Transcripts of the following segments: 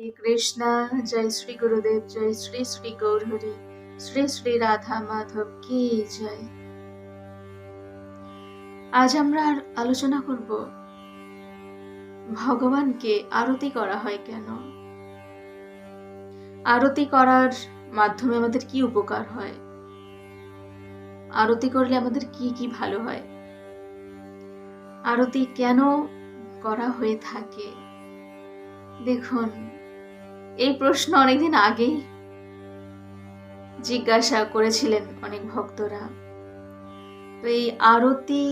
শ্রী কৃষ্ণ জয় শ্রী গুরুদেব জয় শ্রী শ্রী গৌরহরি শ্রী শ্রী রাধা মাধব কি জয় আজ আমরা আলোচনা করব, ভগবানকে আরতি করা হয় কেন? আরতি করার মাধ্যমে আমাদের কি উপকার হয়? আরতি করলে আমাদের কি কি ভালো হয়? আরতি কেন করা হয়ে থাকে? দেখুন এই প্রশ্ন অনেকদিন আগেই জিজ্ঞাসা করেছিলেন অনেক ভক্তরা। তো এই আরতি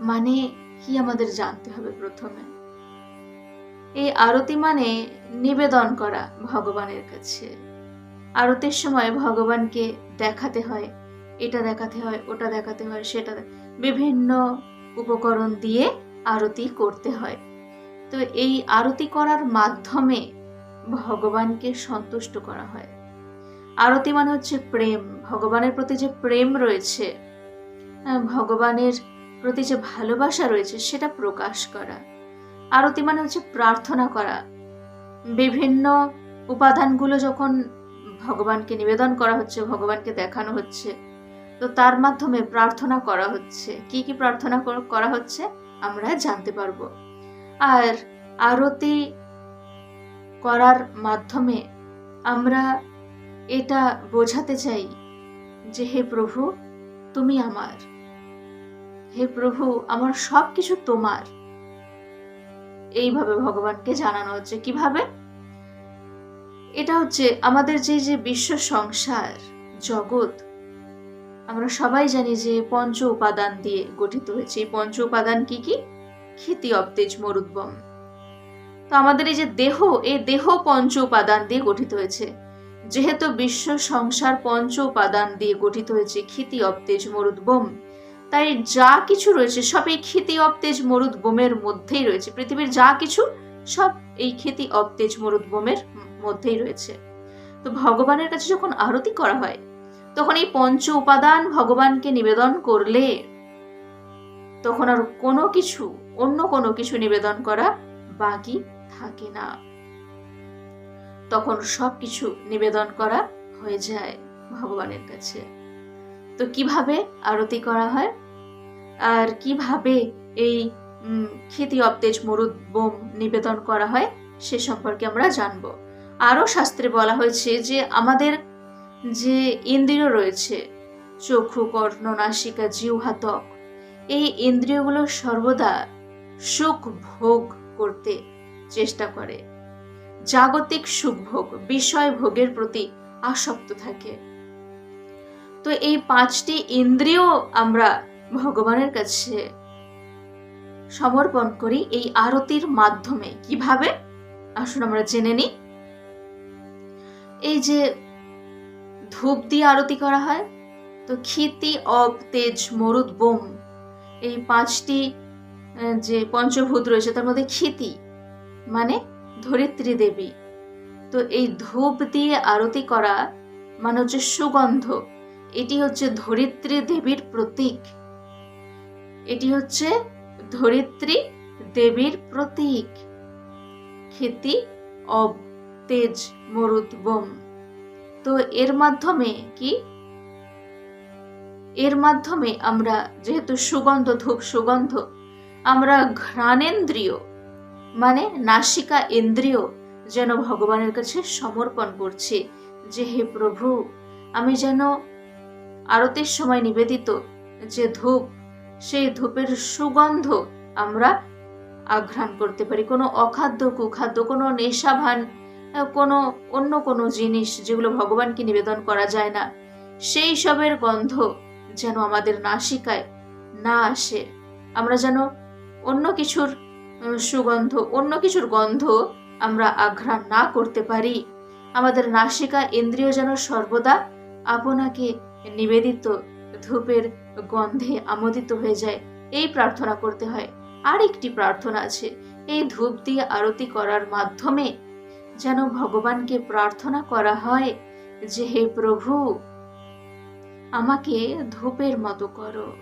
মানে কি আমাদের জানতে হবে প্রথমে? এই আরতি মানে নিবেদন করা ভগবানের কাছে। আরতির সময় ভগবানকে দেখাতে হয়, এটা দেখাতে হয়, ওটা দেখাতে হয়, সেটা বিভিন্ন উপকরণ দিয়ে আরতি করতে হয়। তো এই আরতি করার মাধ্যমে ভগবানকে সন্তুষ্ট করা হয়। আরতি মানে হচ্ছে প্রেম। ভগবানের প্রতি যে প্রেম রয়েছে ভগবানের প্রতি যে ভালোবাসা রয়েছে, সেটা প্রকাশ করা। আরতি মানে হচ্ছে প্রার্থনা করা। বিভিন্ন উপাদানগুলো যখন ভগবানকে নিবেদন করা হচ্ছে, ভগবানকে দেখানো হচ্ছে, তো তার মাধ্যমে প্রার্থনা করা হচ্ছে। কি কি প্রার্থনা করা হচ্ছে? আমরা জানতে পারব। আর আরতি করার মাধ্যমে আমরা এটা বোঝাতে চাই যে হে প্রভু, তুমি আমার। হে প্রভু, আমার সব কিছু তোমার। এইভাবে ভগবানকে জানানো হচ্ছে। কীভাবে? এটা হচ্ছে আমাদের যে যে বিশ্ব সংসার, জগৎ, আমরা সবাই জানি যে পঞ্চ উপাদান দিয়ে গঠিত হয়েছে। এই পঞ্চ উপাদান কি কি? ক্ষিতি, অবতেজ মরুদ্বম তো আমাদের এই যে দেহ, এই দেহ পঞ্চ উপাদান দিয়ে গঠিত হয়েছে। যেহেতু বিশ্ব সংসার পঞ্চ উপাদান দিয়ে গঠিত হয়েছে, ক্ষিতি, অবতেজ মরুদ্বম তাই যা কিছু রয়েছে, সব এই ক্ষিতি, অবতেজ, মরুদ, বোমের মধ্যেই রয়েছে। পৃথিবীর যা কিছু, সব এই ক্ষিতি, অবতেজ, মরুদ, বোমের মধ্যেই রয়েছে। তো ভগবানের কাছে যখন আরতি করা হয়, তখন এই পঞ্চ উপাদান ভগবানকে নিবেদন করলে তখন আর কোনো কিছু, অন্য কোনো কিছু নিবেদন করা বাকি থাকে না। তখন সব কিছু নিবেদন করা হয়ে যায় ভগবানের কাছে। তো কীভাবে আরতি করা হয়? আর কীভাবে এই ক্ষিতি অবতেজ মরুদ বোম নিবেদন করা হয় সে সম্পর্কে আমরা জানব। আরও শাস্ত্রে বলা হয়েছে যে আমাদের যে ইন্দ্রিয় রয়েছে, চক্ষু, কর্ণ, নাসিকা জিহ্বা এই ইন্দ্রিয়গুলো সর্বদা সুখ ভোগ করতে চেষ্টা করে। জাগতিক সুখ ভোগ বিষয় ভোগের প্রতি আসক্ত থাকে। তো এই পাঁচটি ইন্দ্রিয় আমরা ভগবানের কাছে সমর্পণ করি এই আরতির মাধ্যমে। কীভাবে? আসুন আমরা জেনে নিই। এই যে ধূপ দিয়ে আরতি করা হয়, তো ক্ষিতি, অব, তেজ, মরুদ, বোম, এই পাঁচটি যে পঞ্চভূত রয়েছে, তার মধ্যে ক্ষিতি মানে ধরিত্রী দেবী। তো এই ধূপ দিয়ে আরতি করা মানে হচ্ছে সুগন্ধ, এটি হচ্ছে ধরিত্রী দেবীর প্রতীক। এটি হচ্ছে ধরিত্রী দেবীর প্রতীক। ক্ষিতি অব তেজ মরুদ বোম। তো এর মাধ্যমে কি? এর মাধ্যমে আমরা যেহেতু সুগন্ধ, ধূপ সুগন্ধ, আমরা ঘ্রাণেন্দ্রিয় মানে নাসিকা ইন্দ্রিয় যেন ভগবানের কাছে সমর্পণ করছি, যে হে প্রভু, আমি যেন আরতির সময় নিবেদিত, যে ধূপ, সেই ধূপের সুগন্ধ আমরা আঘ্রাণ করতে পারি। কোনো অখাদ্য, কুখাদ্য, কোনো নেশাভান, কোনো অন্য কোনো জিনিস যেগুলো ভগবানকে নিবেদন করা যায় না, সেই সবের গন্ধ যেন আমাদের নাসিকায় না আসে। আমরা যেন অন্য কিছুর সুগন্ধ, অন্য কিছুর গন্ধ আমরা আঘ্রাণ না করতে পারি। আমাদের নাসিকা ইন্দ্রিয় যেন সর্বদা আপনাকে নিবেদিত ধূপের গন্ধে আমোদিত হয়ে যায়। এই প্রার্থনা করতে হয়। আর একটি প্রার্থনা আছে। এই ধূপ দিয়ে আরতি করার মাধ্যমে যেন ভগবানকে প্রার্থনা করা হয় যে, হে প্রভু, আমাকে ধূপের মতো করো।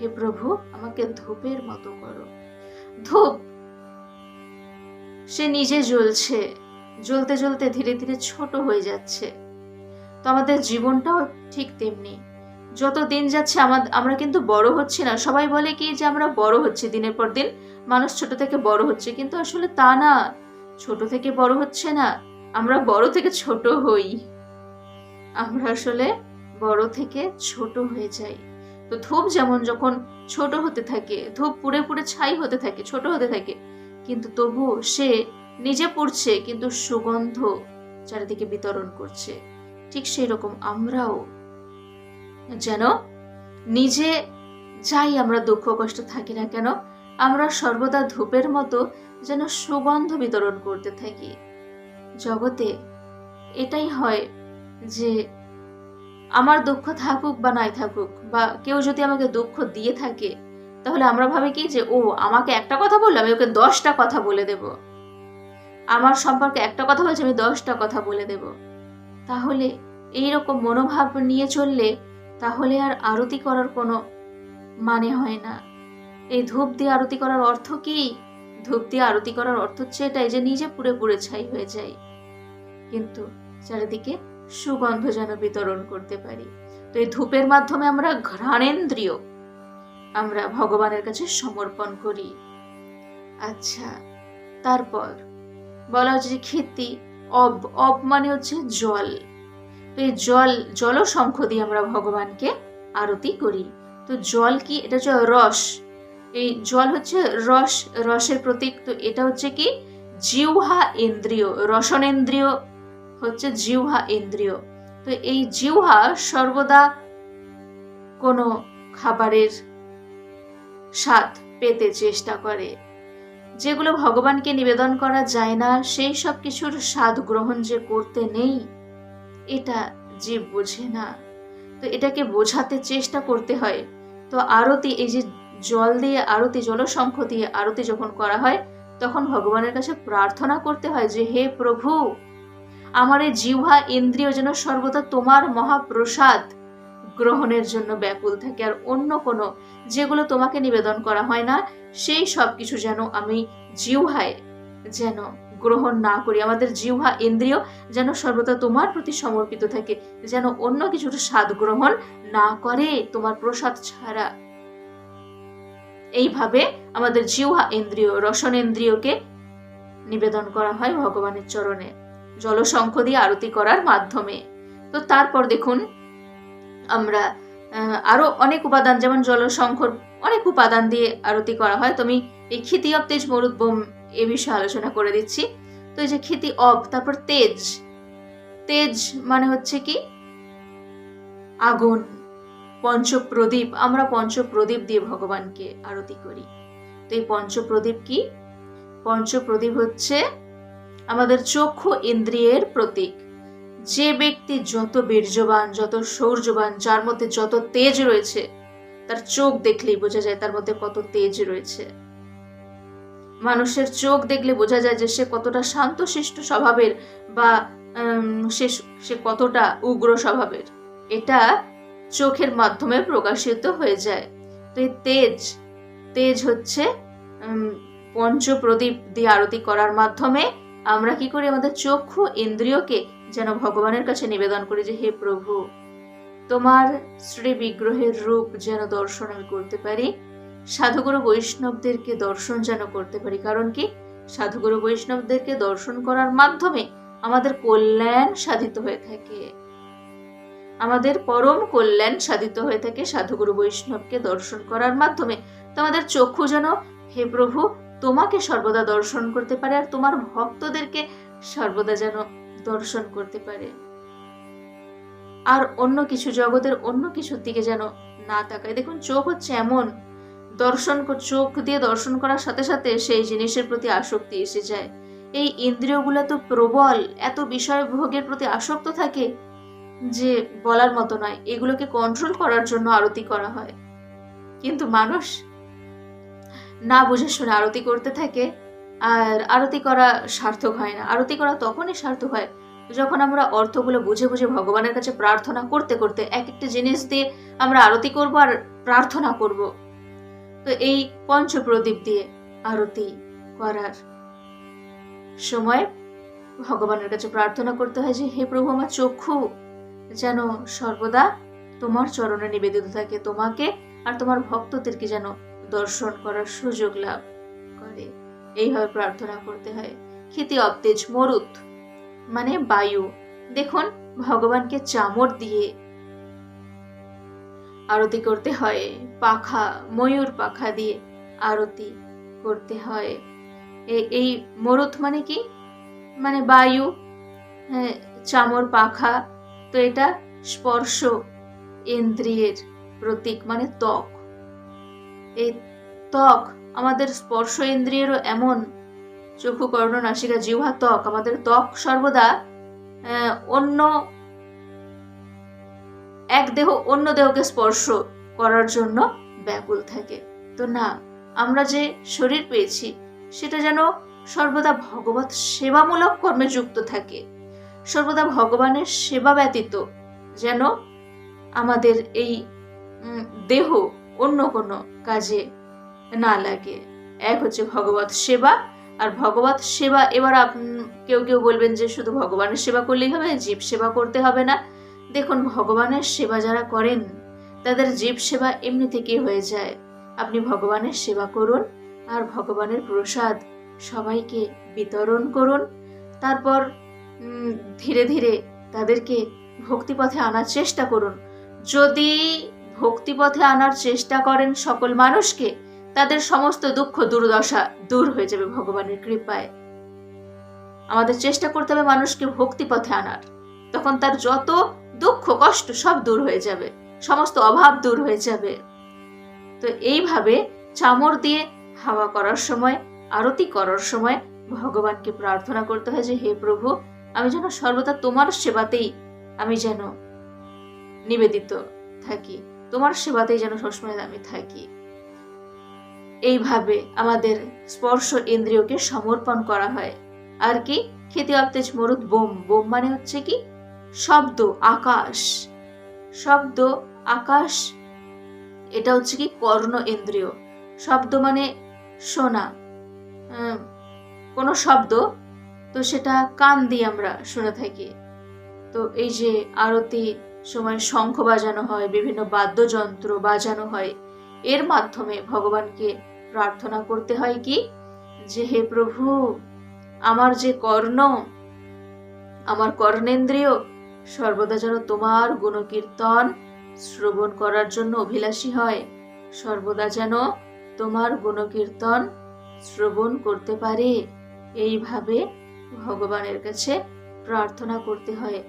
হে প্রভু, আমাকে ধূপের মতো করো। ধূপ। সে নিজে জ্বলছে, জ্বলতে জ্বলতে ধীরে ধীরে ছোট হয়ে যাচ্ছে। তো আমাদের জীবনটাও ঠিক তেমনি। যত দিন যাচ্ছে আমরা কিন্তু বড় হচ্ছি না। সবাই বলে কি যে আমরা বড় হচ্ছি দিনের পর দিন। মানুষ ছোট থেকে বড় হচ্ছে, কিন্তু আসলে তা না। ছোট থেকে বড় হচ্ছে না, আমরা বড় থেকে ছোট হই। আমরা আসলে বড় থেকে ছোট হয়ে যাই। তো ধূপ যেমন যখন ছোট হতে থাকে, ধূপ পুড়ে পুড়ে ছাই হতে থাকে, ছোট হতে থাকে। কিন্তু তবুও সে নিজে পুড়ছে, কিন্তু সুগন্ধ চারিদিকে বিতরণ করছে। ঠিক সেই রকম আমরাও যেন নিজে যাই, আমরা দুঃখ কষ্ট থাকি না কেন? আমরা সর্বদা ধূপের মতো যেন সুগন্ধ বিতরণ করতে থাকি। জগতে এটাই হয় যে, আমার দুঃখ থাকুক বা নাই থাকুক বা কেউ যদি আমাকে দুঃখ দিয়ে থাকে, তাহলে আমরা ভাবি কি যে, ও, আমাকে একটা কথা বলল, আমি ওকে দশটা কথা বলে দেব। আমার সম্পর্কে একটা কথা বলছে, আমি দশটা কথা বলে দেব। তাহলে এই রকম মনোভাব নিয়ে চললে তাহলে আর আরতি করার কোনো মানে হয় না। এই ধূপ দিয়ে আরতি করার অর্থ কি? ধূপ দিয়ে আরতি করার অর্থ হচ্ছে এটাই যে নিজে পুড়ে পুড়ে ছাই হয়ে যায় কিন্তু চারিদিকে সুগন্ধ যেন বিতরণ করতে পারি। তো এই ধূপের মাধ্যমে আমরা ঘ্রাণেন্দ্রিয়। আমরা ভগবানের কাছে সমর্পণ করি। আচ্ছা তারপর? বলা হচ্ছে যে ক্ষেতি, অব অব মানে হচ্ছে জল। তো এই জল জলশঙ্খ দিয়ে আমরা ভগবানকে আরতি করি। তো জল কি? এটা হচ্ছে রস। এই জল হচ্ছে রস, রসের প্রতীক। তো এটা হচ্ছে কি? জিহ্বা ইন্দ্রিয়, রসনেন্দ্রিয় হচ্ছে জিহ্বা ইন্দ্রিয়। তো এই জিহ্বা সর্বদা কোনো খাবারের স্বাদ পেতে চেষ্টা করে। যেগুলো ভগবানকে নিবেদন করা যায় না, সেই সব কিছুর স্বাদ গ্রহণ যে করতে নেই, এটা জীব বোঝে না। তো এটাকে বোঝাতে চেষ্টা করতে হয়। তো আরতি, এই যে জল দিয়ে আরতি জলশঙ্খ দিয়ে আরতি যখন করা হয়, তখন ভগবানের কাছে প্রার্থনা করতে হয় যে, হে প্রভু আমার এই জিহ্বা ইন্দ্রিয় যেন সর্বদা তোমার মহাপ্রসাদ গ্রহণের জন্য ব্যাকুল থাকে, আর অন্য কোনো যেগুলো তোমাকে নিবেদন করা হয় না, সেই সব কিছু যেন আমি জিহ্বায় যেন গ্রহণ না করি। আমাদের জিহ্বা ইন্দ্রিয় যেন সর্বদা তোমার প্রতি সমর্পিত থাকে, যেন অন্য কিছুর স্বাদ গ্রহণ না করে তোমার প্রসাদ ছাড়া। এইভাবে আমাদের জিহ্বা ইন্দ্রিয় রসনেন্দ্রিয়কে নিবেদন করা হয় ভগবানের চরণে। জলশঙ্খ দিয়ে আরতি করার মাধ্যমে। তো তারপর দেখুন, আমরা আরও অনেক উপাদান, যেমন জলশঙ্কর অনেক উপাদান দিয়ে আরতি করা হয়। তুমি এই ক্ষিতি অব তেজ মরুদ বোম এ বিষয়ে আলোচনা করে দিচ্ছি। তো এই যে ক্ষিতি অব, তারপর তেজ। তেজ মানে হচ্ছে কি? আগুন, পঞ্চপ্রদীপ। আমরা পঞ্চপ্রদীপ দিয়ে ভগবানকে আরতি করি। তো এই পঞ্চপ্রদীপ কি? পঞ্চপ্রদীপ হচ্ছে আমাদের চক্ষু ইন্দ্রিয়ের প্রতীক। যে ব্যক্তি যত বীর্যবান, যত শৌর্যবান, যার মধ্যে যত তেজ রয়েছে, তার চোখ দেখলেই বোঝা যায় তার মধ্যে কত তেজ রয়েছে। মানুষের চোখ দেখলে বোঝা যায় যে সে কতটা শান্তশিষ্ট স্বভাবের বা সে সে কতটা উগ্র স্বভাবের। এটা চোখের মাধ্যমে প্রকাশিত হয়ে যায়। তো এই তেজ তেজ হচ্ছে পঞ্চপ্রদীপ দিয়ে আরতি করার মাধ্যমে আমরা কি করি? আমাদের চক্ষু ইন্দ্রিয়কে যেন ভগবানের কাছে নিবেদন করি যে, হে প্রভু, তোমার শ্রী বিগ্রহের রূপ যেন দর্শন আমি করতে পারি, সাধুগুরু বৈষ্ণবদেরকে দর্শন যেন করতে পারি। কারণ কি? সাধুগুরু বৈষ্ণবদেরকে দর্শন করার মাধ্যমে আমাদের কল্যাণ সাধিত হয়ে থাকে। আমাদের পরম কল্যাণ সাধিত হয়ে থাকে সাধুগুরু বৈষ্ণবকে দর্শন করার মাধ্যমে। তো আমাদের চক্ষু যেন, হে প্রভু তোমাকে সর্বদা দর্শন করতে পারে আর তোমার ভক্তদেরকে সর্বদা যেন দর্শন করতে পারে। আর অন্য কিছু জগতের অন্য কিছুর দিকে যেন না তাকায়। দেখুন, চোখ হচ্ছে এমন। দর্শন চোখ দিয়ে দর্শন করার সাথে সাথে সেই জিনিসের প্রতি আসক্তি এসে যায়। এই ইন্দ্রিয়গুলো তো প্রবল, এত বিষয় ভোগের প্রতি আসক্ত থাকে যে বলার মতো নয়। এগুলোকে কন্ট্রোল করার জন্য আরতি করা হয়। কিন্তু মানুষ না বুঝে শুনে আরতি করতে থাকে। আর আরতি করা সার্থক হয় না। আরতি করা তখনই সার্থক হয় যখন আমরা অর্থগুলো বুঝে বুঝে ভগবানের কাছে প্রার্থনা করতে করতে এক একটা জিনিস দিয়ে আমরা আরতি করব আর প্রার্থনা করব। তো এই পঞ্চপ্রদীপ দিয়ে আরতি করার সময় ভগবানের কাছে প্রার্থনা করতে হয় যে, হে প্রভু, আমার চক্ষু যেন সর্বদা তোমার চরণে নিবেদিত থাকে। তোমাকে আর তোমার ভক্তদেরকে যেন দর্শন করার সুযোগ লাভ করে। এইভাবে প্রার্থনা করতে হয়। ক্ষিতি অবতেজ মরুত মানে বায়ু। দেখুন, ভগবানকে চামর দিয়ে আরতি করতে হয়, পাখা, ময়ূর পাখা দিয়ে আরতি করতে হয়। এই মরুত মানে কি? মানে বায়ু চামর, পাখা, তো এটা স্পর্শ ইন্দ্রিয়ের প্রতীক মানে ত্বক। এই ত্বক আমাদের স্পর্শ ইন্দ্রিয়েরও এমন চক্ষু কর্ণ নাসিকা, জিহ্বা ত্বক আমাদের ত্বক সর্বদা অন্য এক দেহ অন্য দেহকে স্পর্শ করার জন্য ব্যাকুল থাকে। তো না, আমরা যে শরীর পেয়েছি, সেটা যেন সর্বদা ভগবত সেবামূলক কর্মে যুক্ত থাকে। সর্বদা ভগবানের সেবা ব্যতীত যেন আমাদের এই দেহ অন্য কোনো কাজে না লাগে। এক হচ্ছে ভগবত সেবা, আর ভগবত সেবা এবার আপ- কেউ কেউ বলবেন যে শুধু ভগবানের সেবা করলেই হবে, জীব সেবা করতে হবে না। দেখুন, ভগবানের সেবা যারা করেন, তাদের জীব সেবা এমনি থেকেই হয়ে যায়। আপনি ভগবানের সেবা করুন, আর ভগবানের প্রসাদ সবাইকে বিতরণ করুন। তারপর ধীরে ধীরে তাদেরকে ভক্তিপথে আনার চেষ্টা করুন। যদি ভক্তিপথে আনার চেষ্টা করেন সকল মানুষকে, তাদের সমস্ত দুঃখ দুর্দশা দূর হয়ে যাবে ভগবানের কৃপায়। আমাদের চেষ্টা করতে হবে মানুষকে ভক্তিপথে আনার। তখন তার যত দুঃখ, কষ্ট সব দূর হয়ে যাবে, সমস্ত অভাব দূর হয়ে যাবে। তো এইভাবে চামর দিয়ে হাওয়া করার সময়, আরতি করার সময় ভগবানকে প্রার্থনা করতে হয় যে, হে প্রভু, আমি যেন সর্বদা তোমার সেবাতেই আমি যেন নিবেদিত থাকি। তোমার সেবাতেই যেন সবসময় আমি থাকি। এইভাবে আমাদের স্পর্শ ইন্দ্রিয়কে সমর্পণ করা হয়। আর কি? খেতে অবতেজ মরুদ বোম। বোম মানে হচ্ছে কি? শব্দ, আকাশ। শব্দ, আকাশ, এটা হচ্ছে কি? কর্ণ ইন্দ্রিয়। শব্দ মানে শোনা কোনো শব্দ, তো সেটা কান দিয়ে আমরা শুনে থাকি। তো এই যে আরতি সময় শঙ্খ বাজানো হয়, বিভিন্ন বাদ্যযন্ত্র বাজানো হয়। এর মাধ্যমে ভগবানকে প্রার্থনা করতে হয় কি, যে হে প্রভু, আমার যে কর্ণ, আমার কর্ণেন্দ্রিয়, সর্বদা যেন তোমার গুণকীর্তন শ্রবণ করার জন্য অভিলাষী হয়। সর্বদা যেন তোমার গুণকীর্তন শ্রবণ করতে পারে। এইভাবে ভগবানের কাছে প্রার্থনা করতে হয়।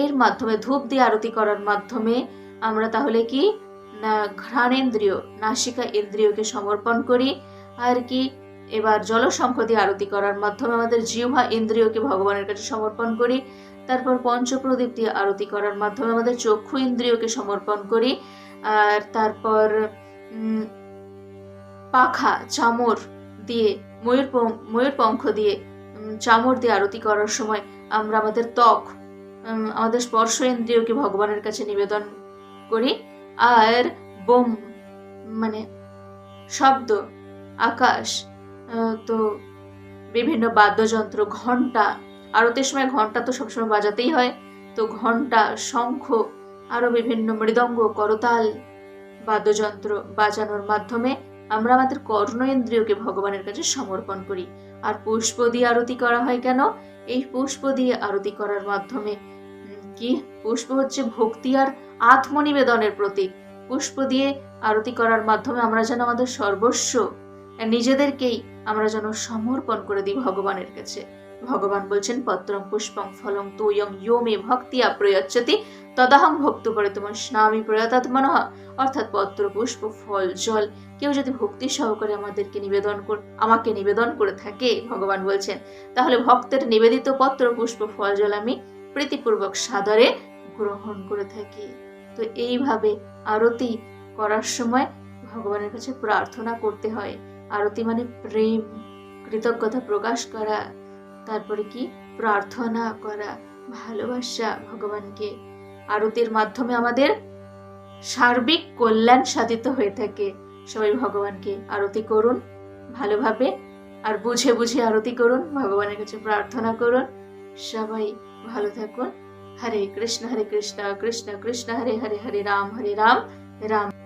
এর মাধ্যমে, ধূপ দিয়ে আরতি করার মাধ্যমে আমরা তাহলে কি, না ঘ্রাণেন্দ্রিয় নাসিকা ইন্দ্রিয়কে সমর্পণ করি, আর কি, এবার জলসংখ দিয়ে আরতি করার মাধ্যমে আমাদের জিহ্বা ইন্দ্রিয়কে ভগবানের কাছে সমর্পণ করি, তারপর পঞ্চপ্রদীপ দিয়ে আরতি করার মাধ্যমে আমাদের চক্ষু ইন্দ্রিয়কে সমর্পণ করি, আর তারপর পাখা, চামর দিয়ে, ময়ূর ময়ূর পঙ্খ দিয়ে চামর দিয়ে আরতি করার সময় আমরা আমাদের ত্বক আমাদের স্পর্শ ইন্দ্রিয়কে ভগবানের কাছে নিবেদন করি? আর বোম মানে শব্দ, আকাশ তো বিভিন্ন বাদ্যযন্ত্র ঘণ্টা আরতির সময় ঘণ্টা তো সবসময় বাজাতেই হয়, তো ঘণ্টা শঙ্খ আরও বিভিন্ন মৃদঙ্গ, করতাল বাদ্যযন্ত্র বাজানোর মাধ্যমে আমরা আমাদের কর্ণ ইন্দ্রিয়কে ভগবানের কাছে সমর্পণ করি। আর পুষ্প দিয়ে আরতি করা হয় কেন? এই পুষ্প দিয়ে আরতি করার মাধ্যমে কি? পুষ্প হচ্ছে ভক্তি আর আত্মনিবেদনের প্রতীক। পুষ্প দিয়ে আরতি করার মাধ্যমে আমরা যেন আমাদের সর্বস্ব, নিজেদেরকেই আমরা যেন সমর্পণ করে দিই ভগবানের কাছে। ভগবান বলছেন, পত্রং পুষ্পং ফলং তুয়ং ইয়ো মে ভক্তিয়া প্রয়চ্ছতি, তদাহং ভক্ত করে তোমার স্নামি প্রয়াতাত্মন অর্থাৎ পত্র, পুষ্প, ফল, জল, কেউ যদি ভক্তি সহকারে আমাদেরকে নিবেদন আমাকে নিবেদন করে থাকে, ভগবান বলছেন, তাহলে ভক্তের নিবেদিত পত্র, পুষ্প, ফল, জল আমি প্রীতিপূর্বক সাদরে গ্রহণ করে থাকি। তো এইভাবে আরতি করার সময় ভগবানের কাছে প্রার্থনা করতে হয়। আরতি মানে প্রেম, কৃতজ্ঞতা প্রকাশ করা, তারপরে কি? প্রার্থনা করা, ভালোবাসা ভগবানকে। আরতির মাধ্যমে আমাদের সার্বিক কল্যাণ সাধিত হয়ে থাকে। সবাই ভগবানকে আরতি করুন, ভালোভাবে। আর বুঝে বুঝে আরতি করুন, ভগবানের কাছে প্রার্থনা করুন। সবাই ভালো থাকুন হরে কৃষ্ণ হরে কৃষ্ণ কৃষ্ণ কৃষ্ণ, হরে হরে হরে রাম হরে রাম রাম।